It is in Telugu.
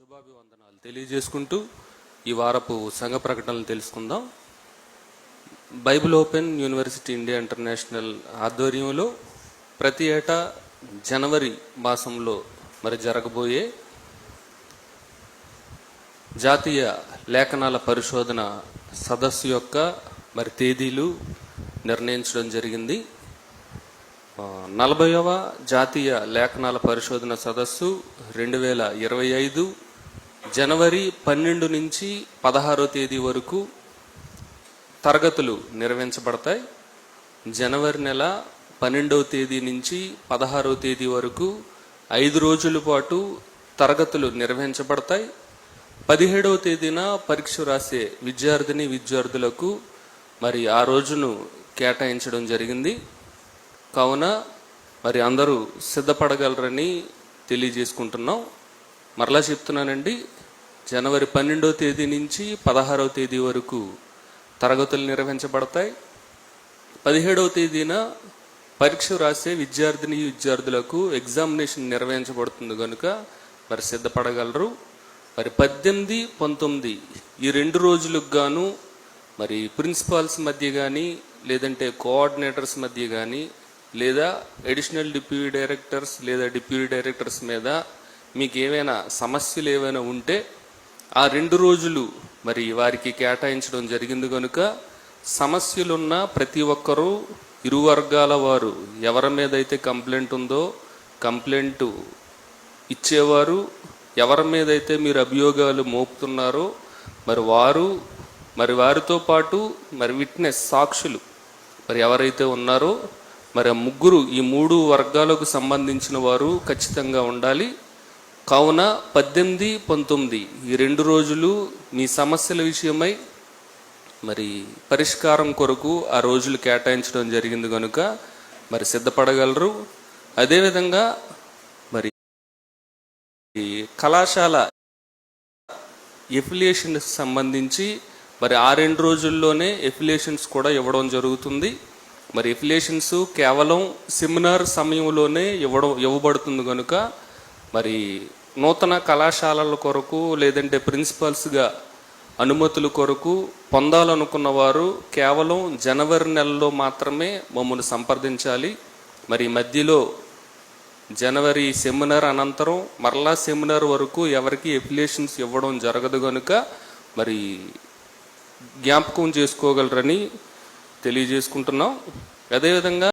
శుభాభివందనాలు తెలియజేసుకుంటూ ఈ వారపు సంఘ ప్రకటనలు తెలుసుకుందాం. Bible open university India international ఆధ్వర్యంలో ప్రతి ఏటా జనవరి మాసంలో మరి జరగబోయే జాతీయ లేఖనాల పరిశోధన సదస్సు యొక్క మరి తేదీలు నిర్ణయించడం జరిగింది. నలభైవ జాతీయ లేఖనాల పరిశోధన సదస్సు రెండు వేల ఇరవై ఐదు జనవరి పన్నెండు నుంచి పదహారో తేదీ వరకు తరగతులు నిర్వహించబడతాయి. జనవరి నెల పన్నెండవ తేదీ నుంచి పదహారో తేదీ వరకు ఐదు రోజుల పాటు తరగతులు నిర్వహించబడతాయి. పదిహేడవ తేదీన పరీక్ష రాసే విద్యార్థిని విద్యార్థులకు మరి ఆ రోజును కేటాయించడం జరిగింది. కావున మరి అందరూ సిద్ధపడగలరని తెలియజేసుకుంటున్నాం. మరలా చెప్తున్నానండి జనవరి పన్నెండవ తేదీ నుంచి పదహారవ తేదీ వరకు తరగతులు నిర్వహించబడతాయి. పదిహేడవ తేదీన పరీక్ష రాసే విద్యార్థిని విద్యార్థులకు ఎగ్జామినేషన్ నిర్వహించబడుతుంది కనుక మరి సిద్ధపడగలరు. మరి పద్దెనిమిది పంతొమ్మిది ఈ రెండు రోజులకు గాను మరి ప్రిన్సిపాల్స్ మధ్య కానీ లేదంటే కోఆర్డినేటర్స్ మధ్య కానీ లేదా అడిషనల్ డిప్యూటీ డైరెక్టర్స్ లేదా డిప్యూటీ డైరెక్టర్స్ మీద మీకు ఏమైనా సమస్యలు ఏమైనా ఉంటే ఆ రెండు రోజులు మరి వారికి కేటాయించడం జరిగింది కనుక సమస్యలున్న ప్రతి ఒక్కరూ ఇరు వర్గాల వారు ఎవరి మీద అయితే కంప్లైంట్ ఉందో కంప్లైంట్ ఇచ్చేవారు ఎవరి మీద అయితే మీరు అభియోగాలు మోపుతున్నారో మరి వారు మరి వారితో పాటు మరి విట్నెస్ సాక్షులు మరి ఎవరైతే ఉన్నారో మరి ఆ ముగ్గురు ఈ మూడు వర్గాలకు సంబంధించిన వారు ఖచ్చితంగా ఉండాలి. కావున పద్దెనిమిది పంతొమ్మిది ఈ రెండు రోజులు మీ సమస్యల విషయమై మరి పరిష్కారం కొరకు ఆ రోజులు కేటాయించడం జరిగింది కనుక మరి సిద్ధపడగలరు. అదేవిధంగా మరి ఈ కళాశాల ఎఫిలియేషన్ సంబంధించి మరి ఆ రెండు రోజుల్లోనే ఎఫిలియేషన్స్ కూడా ఇవ్వడం జరుగుతుంది. మరి ఎఫిలియేషన్స్ కేవలం సెమినార్ సమయంలోనే ఇవ్వడం ఇవ్వబడుతుంది కనుక మరి నూతన కళాశాలల కొరకు లేదంటే ప్రిన్సిపల్స్గా అనుమతుల కొరకు పొందాలనుకున్న వారు కేవలం జనవరి నెలలో మాత్రమే మమ్మల్ని సంప్రదించాలి. మరి ఈ మధ్యలో జనవరి సెమినార్ అనంతరం మరలా సెమినార్ వరకు ఎవరికి ఎఫిలియేషన్స్ ఇవ్వడం జరగదు కనుక మరి జ్ఞాపకం చేసుకోగలరని తెలియజేసుకుంటున్నాం. అదేవిధంగా